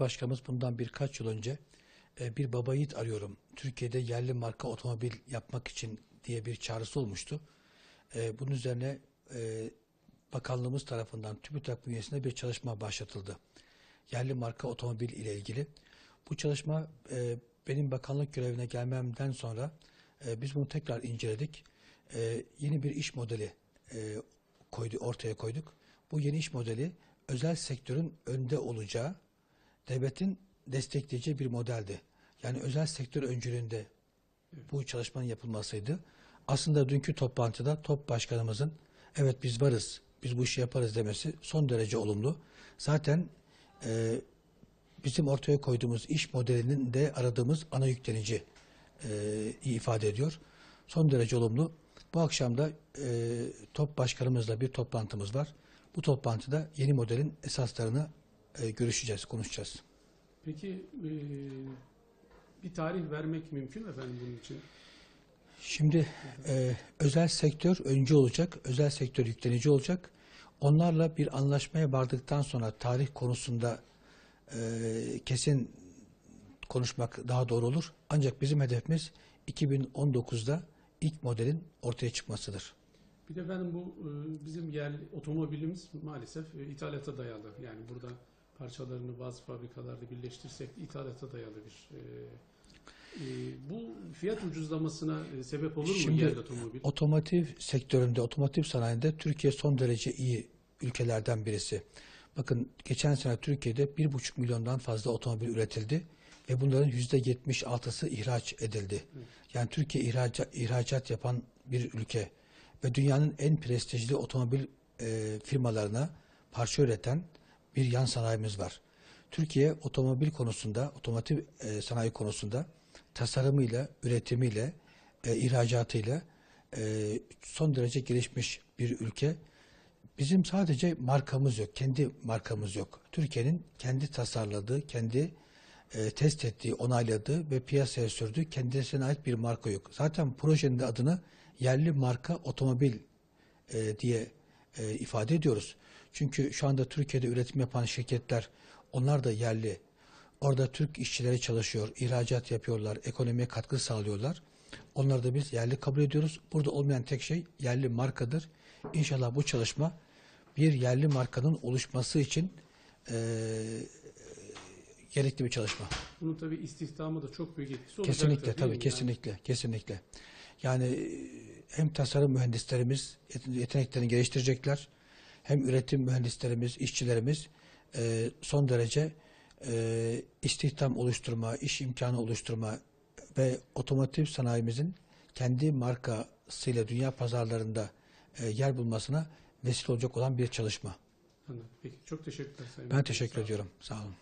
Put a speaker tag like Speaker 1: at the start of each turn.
Speaker 1: Başkanımız bundan birkaç yıl önce e, bir baba yiğit arıyorum. Türkiye'de yerli marka otomobil yapmak için diye bir çağrısı olmuştu. E, bunun üzerine e, bakanlığımız tarafından TÜBİTAK bünyesinde bir çalışma başlatıldı. Yerli marka otomobil ile ilgili. Bu çalışma benim bakanlık görevine gelmemden sonra biz bunu tekrar inceledik. Yeni bir iş modeli koydu, ortaya koyduk. Bu yeni iş modeli özel sektörün önde olacağı, devletin destekleyeceği bir modeldi. Yani özel sektör öncülüğünde bu çalışmanın yapılmasıydı. Aslında dünkü toplantıda top başkanımızın evet biz varız, biz bu işi yaparız demesi son derece olumlu. Zaten e, bizim ortaya koyduğumuz iş modelinin de aradığımız ana yüklenici e, ifade ediyor. Son derece olumlu. Bu akşam da e, top başkanımızla bir toplantımız var. Bu toplantıda yeni modelin esaslarını e, görüşeceğiz, konuşacağız.
Speaker 2: Peki e, bir tarih vermek mümkün mü efendim bunun için?
Speaker 1: Şimdi e, özel sektör öncü olacak, özel sektör yüklenici olacak. Onlarla bir anlaşmaya vardıktan sonra tarih konusunda e, kesin konuşmak daha doğru olur. Ancak bizim hedefimiz 2019'da ilk modelin ortaya çıkmasıdır.
Speaker 2: Bir de benim bu bizim yerli otomobilimiz maalesef ithalata dayalı. Yani burada parçalarını bazı fabrikalarda birleştirsek ithalata dayalı bir e, e, bu fiyat ucuzlamasına e, sebep olur mu
Speaker 1: Şimdi
Speaker 2: yerli otomobil?
Speaker 1: otomotiv sektöründe, otomotiv sanayinde Türkiye son derece iyi ülkelerden birisi. Bakın geçen sene Türkiye'de 1,5 milyondan fazla otomobil üretildi ve bunların %76'sı ihraç edildi. Yani Türkiye ihracat, ihracat yapan bir ülke ve dünyanın en prestijli otomobil e, firmalarına parça üreten bir yan sanayimiz var. Türkiye otomobil konusunda, otomotiv e, sanayi konusunda tasarımıyla, üretimiyle, e, ihracatıyla e, son derece gelişmiş bir ülke. Bizim sadece markamız yok, kendi markamız yok. Türkiye'nin kendi tasarladığı, kendi e, test ettiği, onayladığı ve piyasaya sürdüğü kendisine ait bir marka yok. Zaten projenin de adını yerli marka otomobil e, diye e, ifade ediyoruz. Çünkü şu anda Türkiye'de üretim yapan şirketler, onlar da yerli. Orada Türk işçileri çalışıyor, ihracat yapıyorlar, ekonomiye katkı sağlıyorlar. Onları da biz yerli kabul ediyoruz. Burada olmayan tek şey yerli markadır. İnşallah bu çalışma bir yerli markanın oluşması için e, gerekli bir çalışma.
Speaker 2: Bunun tabii istihdama da çok büyük etkisi olacaktır.
Speaker 1: Kesinlikle tabii kesinlikle kesinlikle. Yani e, hem tasarım mühendislerimiz yet- yeteneklerini geliştirecekler hem üretim mühendislerimiz, işçilerimiz e, son derece e, istihdam oluşturma, iş imkanı oluşturma ve otomotiv sanayimizin kendi markasıyla dünya pazarlarında e, yer bulmasına vesile olacak olan bir çalışma.
Speaker 2: Anladım. Peki çok teşekkürler Sayın
Speaker 1: Ben teşekkür
Speaker 2: Sağ
Speaker 1: ediyorum. Sağ olun.